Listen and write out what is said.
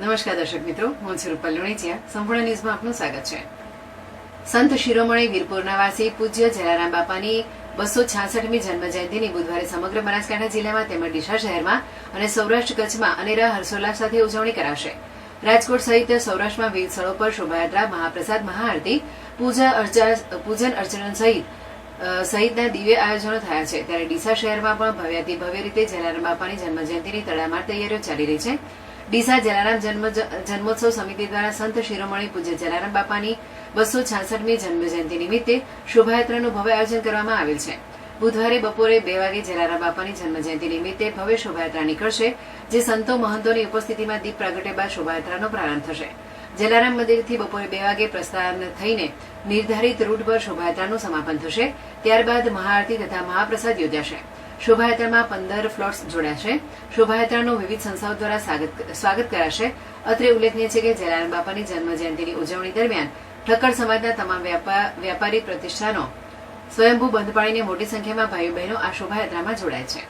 નમસ્કાર દર્શક મિત્રો, હું છું લુણીચિયા. સંપૂર્ણ ન્યૂઝમાં આપનું સ્વાગત છે. સંત શિરોમણી વીરપુરના વાસી પૂજ્ય જલારામ બાપાની બસો છાસઠમી જન્મ જયંતિની બુધવારે સમગ્ર બનાસકાંઠા જિલ્લામાં તેમજ ડીસા શહેરમાં અને સૌરાષ્ટ્ર કચ્છમાં અનેરા હર્ષોલ્લાસ સાથે ઉજવણી કરાશે રાજકોટ સહિત સૌરાષ્ટ્રમાં વિવિધ સ્થળો પર શોભાયાત્રા, મહાપ્રસાદ, મહાઆરતી, પૂજા પૂજન અર્ચન સહિત સહિતના દિવ્ય આયોજનો થયા છે. ત્યારે ડીસા શહેરમાં પણ ભવ્યાતિ ભવ્ય રીતે જલારામ બાપાની જન્મજયંતિની તડામાર તૈયારીઓ ચાલી રહી છે. ડીસા જલારામ જન્મ જન્મોત્સવ સમિતિ દ્વારા સંત શિરોમણી પૂજ્ય જલારામ બાપાની બસો છાસઠમી જન્મજયંતિ નિમિત્તે શોભાયાત્રાનું ભવ્ય આયોજન કરવામાં આવેલ છે. બુધવારે બપોરે બે વાગે જલારામ બાપાની જન્મજયંતિ નિમિત્તે ભવ્ય શોભાયાત્રા નીકળશે, જે સંતો મહંતોની ઉપસ્થિતિમાં દીપ પ્રાગટ્ય બાદ શોભાયાત્રાનો પ્રારંભ થશે. જલારામ મંદિરથી બપોરે બે વાગે પ્રસ્થાન થઈને નિર્ધારિત રૂટ પર શોભાયાત્રાનું સમાપન થશે. ત્યારબાદ મહાઆરતી તથા મહાપ્રસાદ યોજાશે. શોભાયાત્રામાં પંદર ફ્લોટ્સ જોડાશે. શોભાયાત્રાનું વિવિધ સંસ્થાઓ દ્વારા સ્વાગત કરાશે. અત્રે ઉલ્લેખનીય છે કે જલારામ બાપાની જન્મ જયંતિની ઉજવણી દરમિયાન ઠક્કર સમાજના તમામ વ્યાપા- વ્યાપારી પ્રતિષ્ઠાનો સ્વયંભૂ બંધ પાડીને મોટી સંખ્યામાં ભાઈઓ બહેનો આ શોભાયાત્રામાં જોડાય છે.